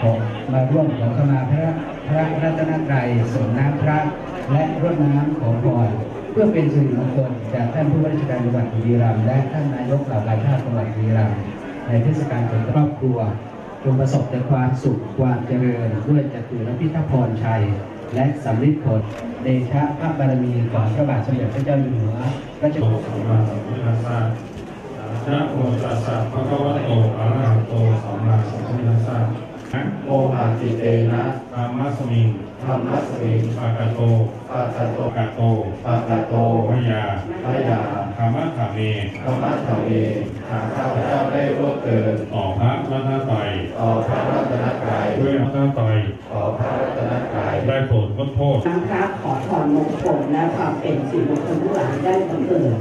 ของมาร่วมขอขมาพระพระรัตนตรัยสงน้ำพระ และรดน้ำขอพรเพื่อเป็นสิริมงคลจากท่านผู้ว่าราชการจังหวัดบุรีรัมย์และท่านนายกเหล่ากาชาติจังหวัดบุรีรัมย์ในเทศกาลของครอบครัวจงประสบแต่ความสุขความเจริญด้วยจตุรพิทักษ์พรชัย และสำลิดผลเดชะพระบารมีของพระบาทสมเด็จพระเจ้าอยู่หัวพรัชโตกาลสัมมาสัมพุทธัสสะนะโมตัสสะภะคะวะโต ตเตนะธรรมัสมิงธรรมัสมิงปะกะโตปะกะโตปะกะโตปะกะโตพยาพยาธรรมะธรรมเมธรรมะธรรมเมหากข้าพเจ้าได้ร่วมเกินต่อพระรัตนตรัยต่อพระรัตนตรัยด้วยรัตนตรัยขอพระรัตนตรัยได้โปรดลดโทษน้ำพระขอพรมงคลและความเป็นสิริมงคลทั้งหลายได้บังเกิด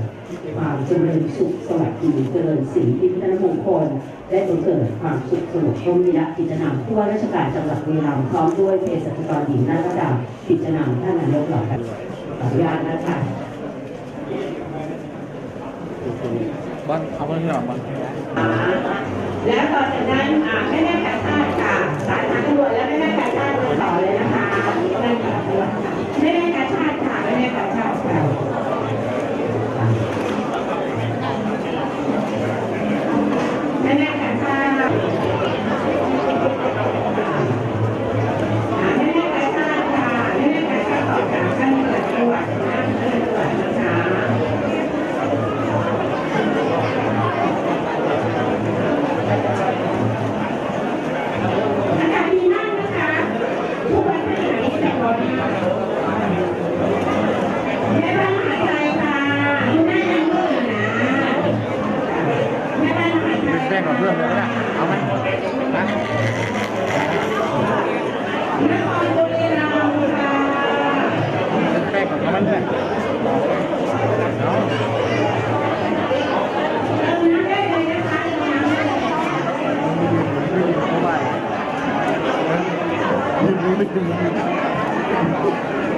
ความเจริญสุขสวัสดีเจริญสีพิพัฒนมงคลได้บังเกิดความสุขสงบร่มนิระกิจนำผู้ว่าราชการจังหวัดบุรีรัมย์พร้อมด้วยเภสัชกรหญิงนักระดับกิจนำท่านนายกเหล่าทัพขออนุญาตนะคะบอลเอาบอลที่หลังบอลแล้วต่อจากนั้นอ่แม่แม่กาชาติค่ะสายทาง ไทยแป้งกับเพื่อนเลยก็ได้เอาไ